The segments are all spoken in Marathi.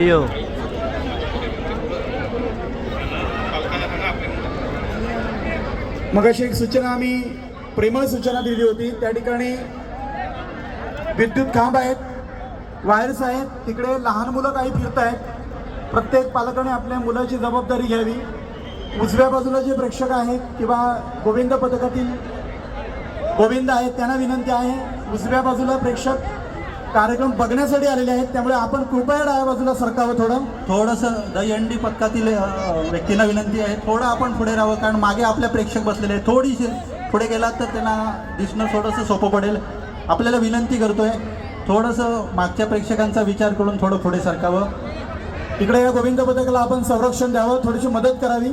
यो। मग अशी एक सूचना आम्ही प्रेमळ सूचना दिली होती. त्या ठिकाणी विद्युत खांब आहेत वायर्स आहेत तिकडे लहान मुलं काही फिरत आहेत प्रत्येक पालकाने आपल्या मुलाची जबाबदारी घ्यावी. उजव्या बाजूला जे प्रेक्षक आहेत किंवा गोविंद पथकातील गोविंद आहेत त्यांना विनंती आहे. उजव्या बाजूला प्रेक्षक कार्यक्रम बघण्यासाठी आलेले आहेत. त्यामुळे आपण कृपया डाव्या बाजूला सरकावं थोडं. थोडंसं दहीहंडी पथकातील व्यक्तींना विनंती आहे. थोडं आपण पुढे राहावं कारण मागे आपल्या प्रेक्षक बसलेले आहेत. थोडीशी पुढे गेलात तर त्यांना दिसणं थोडंसं सोपं पडेल. आपल्याला विनंती करतोय थोडंसं मागच्या प्रेक्षकांचा विचार करून थोडं पुढे सरकावं. इकडे या गोविंद पथकाला आपण संरक्षण द्यावं थोडीशी मदत करावी.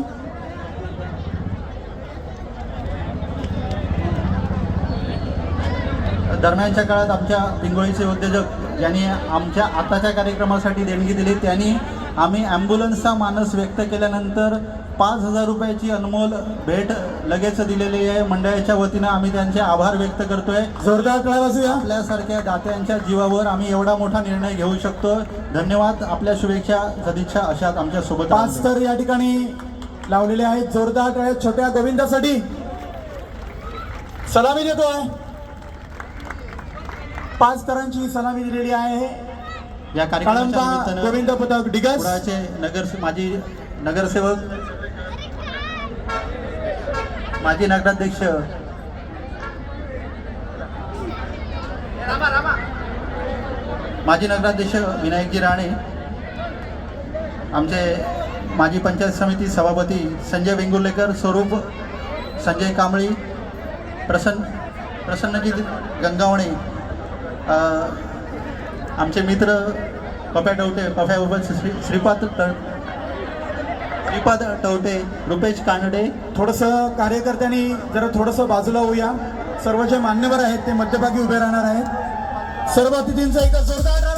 दरम्यानच्या काळात आमच्या पिंगोळीचे उद्योजक ज्यांनी आमच्या आताच्या कार्यक्रमासाठी देणगी दिली त्यांनी आम्ही ॲम्ब्युलन्सचा मानस व्यक्त केल्यानंतर पाच हजार रुपयाची अनमोल भेट लगेच दिलेली आहे. मंडळाच्या वतीनं आम्ही त्यांचे आभार व्यक्त करतोय. जोरदार आपल्यासारख्या दात्यांच्या जीवावर आम्ही एवढा मोठा निर्णय घेऊ शकतो. धन्यवाद. आपल्या शुभेच्छा सदिच्छा अशात आमच्यासोबत पाच तर या ठिकाणी लावलेले आहेत. जोरदार टाळ्या छोट्या गोविंदासाठी सलामी देतोय. पाच तरांची सलामी दिलेली आहे. या कार्यक्रमाच्या गोविंद पथक डिगस. नगर माजी नगरसेवक माजी नगराध्यक्ष. माजी नगराध्यक्ष विनायकजी राणे आमचे माजी पंचायत समिती सभापती संजय वेंगुर्लेकर स्वरूप संजय कांबळी प्रसन्न प्रसन्नजी गंगावणे आमचे मित्र पप्या टवटे पफ्याबरोबर श्री श्रीपाद ट श्रीपाद टवटे रुपेश कानडे. थोडस कार्यकर्त्यांनी जरा थोडस बाजूला होऊया. सर्व जे मान्यवर आहेत ते मध्यभागी उभे राहणार आहेत. सर्व अतिथींचा एक जोरदार